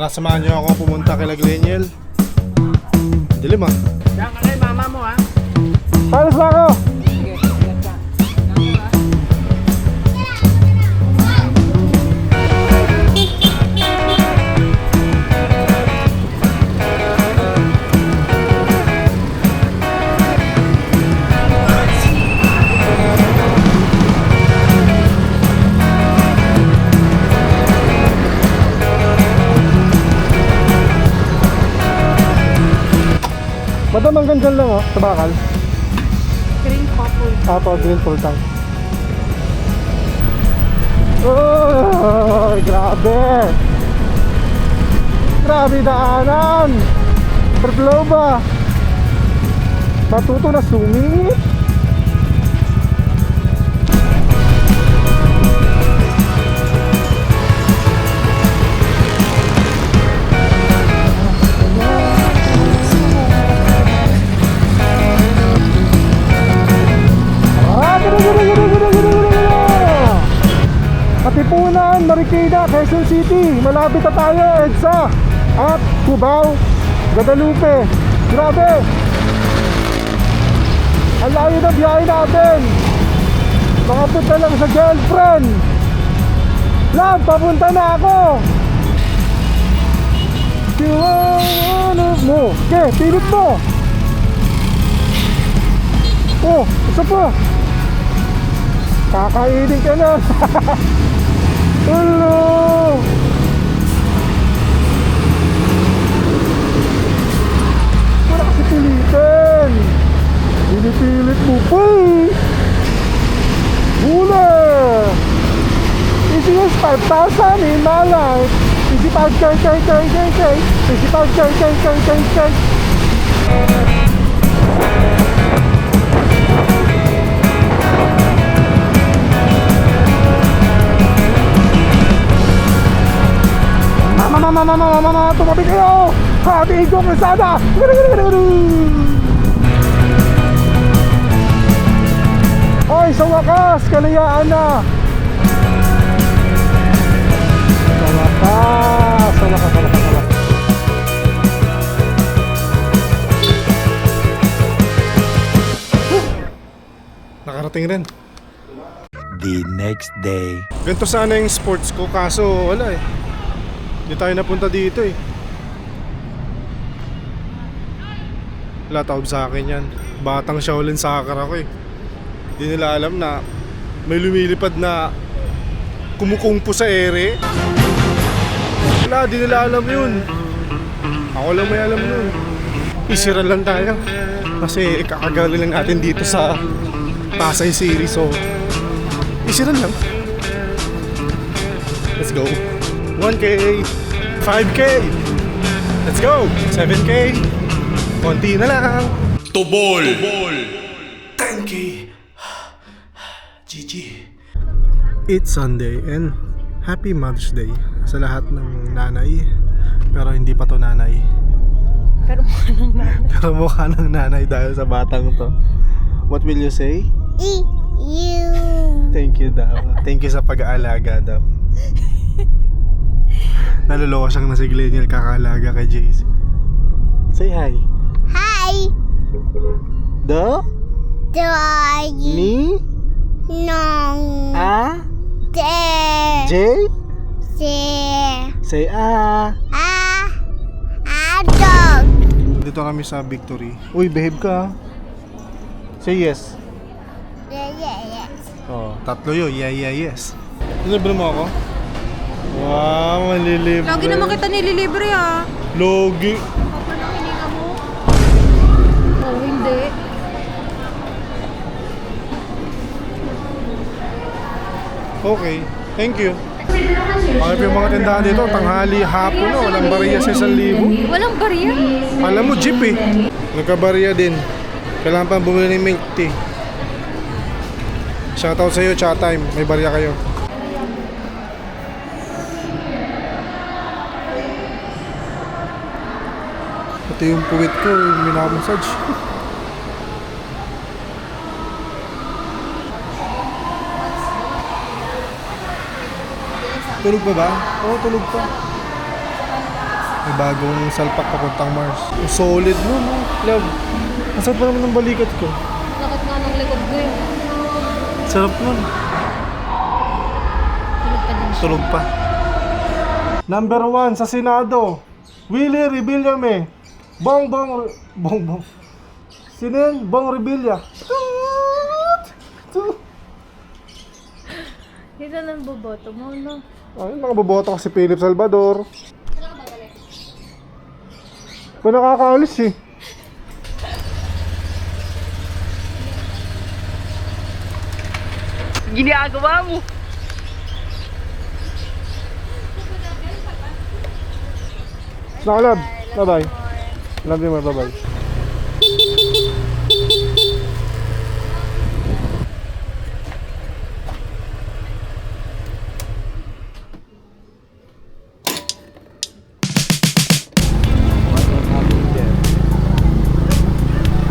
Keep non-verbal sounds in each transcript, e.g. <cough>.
Tara, samahan niyo ako pumunta kay Gleniel. Dilim ah. Diyan ka kay mama mo ha. Alis na ako! Madam, hanggang dyan lang oh, sa bakal. Green couple. Apo, green full tank. Oh, grabe! Grabe daanan! Perflow ba? Matuto na sumit? Katipunan, Marikina, Quezon City. Malapit na tayo, EDSA. At Cubao, Guadalupe. Grabe. Ang layo na biyahe natin. Makapunta lang sa girlfriend. Love, papunta na ako. Ano mo? Okay, pilit mo. Oh, isa pa. Kakainin ka na. <laughs> Hello. Wala kasi pilitin. Pinipilit mo pa eh. Hula. Easy is 5,000 in my life. Easy 5 kay kay kay kay kay. Easy 5 kay kay kay kay kay. Mama, mama, mama, mama, tumabi kayo! Hatiin ko ang kalsada! Oy, sa wakas, kalayaan na! Sa wakas, sa wakas, sa wakas. Nakarating rin. the next day. Ganito sana yung sports ko kaso wala eh. Hindi tayo napunta dito eh. Wala tawag sa akin yan. Batang Shaolin soccer ako eh. Hindi nila alam na may lumilipad na kumukungpo sa ere. Wala, di nila alam yun. Ako lang may alam nun. Isiran lang tayo. Kasi kakagaling lang natin dito sa Pasay series so isiran lang. Let's go. 1K, 5K, let's go. 7K, konti na lang. Tubol! 10K, GG. It's Sunday and Happy Mother's Day sa lahat ng nanay. Pero hindi pa to nanay. Pero mukha ng nanay. <laughs> Pero mukha ng nanay dahil sa batang to. What will you say? E, you. Thank you daw. Thank you sa pag-aalaga daw. Naluloko siyang nasi Gleniel kakaalaga kay Jace. Say hi. Hi. Do? Joy. Me? Nong. A? Te. J? Se. Say ah. A. A dog. Dito kami sa Victory. Uy, behave ka. ah. Say yes. Yeah, yeah, yes. Oh, tatlo yun. Yeah, yeah, yes. Nilibre mo ako? Wow, malilibre. Lagi naman kita nililibre ah. Logi. Hininga mo. Oh, hindi. Okay, thank you. Mga yung mga tindahan dito, tanghali, hapon na, walang bariya sa isang libo. Walang bariya. Alam mo, jeep eh. Nagkabariya din. Kailangan pa bumili ng milk tea. Shoutout sa'yo, chat time. May bariya kayo. Ito yung puwit ko, yung minamassage. <laughs> tulog pa ba? Oo, tulog pa. May bagong salpak papuntang Mars. Solid mo, no? Love. Ang sarap naman ng balikat ko. Lakot nga ng likod ko eh. Sarap nun. Tulog pa din siya. Tulog pa. Number one sa Senado. Willie Rebillame. Bong Bong... Bong Bong. Sino yun? Bong Revilla. Dito nang boboto mo, no? Ayun, mga boboto ko si Philip Salvador. Ba nakakaalis eh. Ginagawa mo. Nakalab. Bye-bye. Love you more. Bye-bye.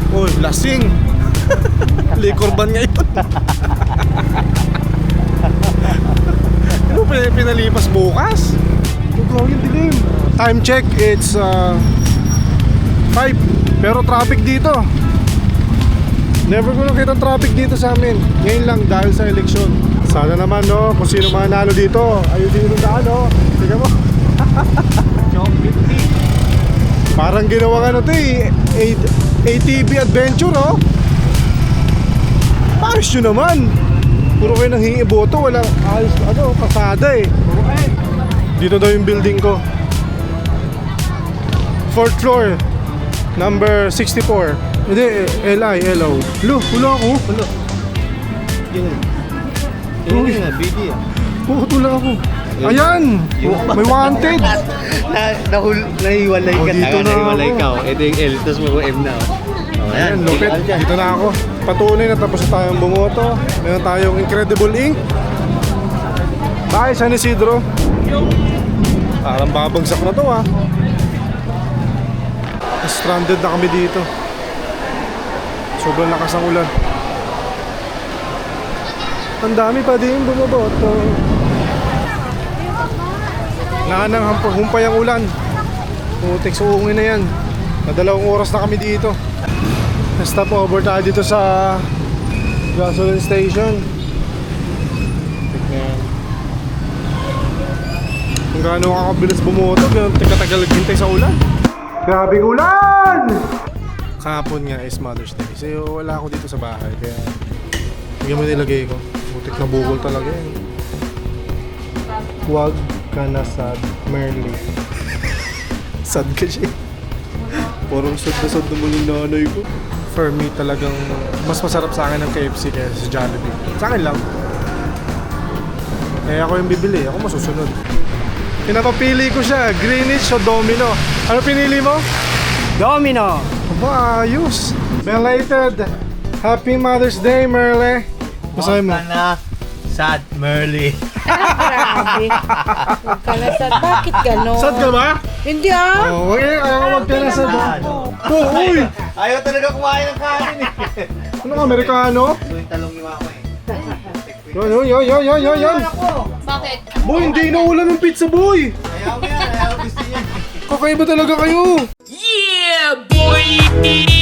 Uy, lasing! <laughs> Liquor ban ngayon. <laughs> ano pa pinalipas bukas? Ito dilim. Time check, it's uh, 5. Pero traffic dito. Never ko nakita traffic dito sa amin. Ngayon lang dahil sa eleksyon. Sana naman no, kung sino manalo dito, ayusin yung daan no. Sige mo. <laughs> Parang ginawang ano to eh, ATV adventure oh. Ayos yun naman. Puro kayo nang hingi boto, walang ayos, ano, pasada eh. Dito daw yung building ko. Fourth floor. Number 64. Hindi, LI, LO. Lo, wala ako. Wala. Yun nga, BD ah. Putula ako. Ayan! May wanted! <laughs> Na, nahul, nahiwalay Oh, ka. dito Taka, na nahiwalay ako. ka. oh. Ito yung L, tapos mag-M na. Oh. Oh, Ayan, lupit. Dito na ako. Patunay na tapos na tayong bumoto. Meron tayong Incredible Ink. Bye, San Isidro. Parang babagsak na to ah. Stranded na kami dito. Sobrang lakas ng ulan. Ang dami pa din bumoboto. Naanang hampa- humpay ang ulan. Putik sa ungin na yan. Nadalawang oras na kami dito. Stop over tayo dito sa gasoline station. Tignan. Kung gaano kakabilis bumoto, ganun tagal hintay sa ulan. Grabing ulan! Kahapon nga is Mother's Day. So wala ako dito sa bahay. Kaya hindi mo nilagay ko. Butik na bukol talaga yan. Huwag ka na sad, Merly. <laughs> sad ka siya. Parang sad na sad naman yung nanay ko. For me talagang mas masarap sa akin ng KFC kaya sa Jollibee. Sa akin lang. Eh ako yung bibili, ako masusunod. Pinapapili ko siya, Greenwich o Domino. Ano pinili mo? Domino. Aba, ayos. Belated. Happy Mother's Day, Merle. Masaya mo? Na, sad Merly. Grabe. Huwag ka na sad. Bakit gano'n? Sad ka ba? Hindi ah. Oo, oh, eh, ayaw wag ka na sad. Ano? Oh, uy! Ayaw talaga kumain ng kanin eh. Ano ka, Amerikano? Ito yung talong ni mama eh. Yan, yan, yan, yan, yan, yan, yan. Bakit? Boy, hindi na ulam yung pizza, boy. Ayaw mo yan, ayaw gusto niya. Kakaiba talaga kayo. Yeah, boy!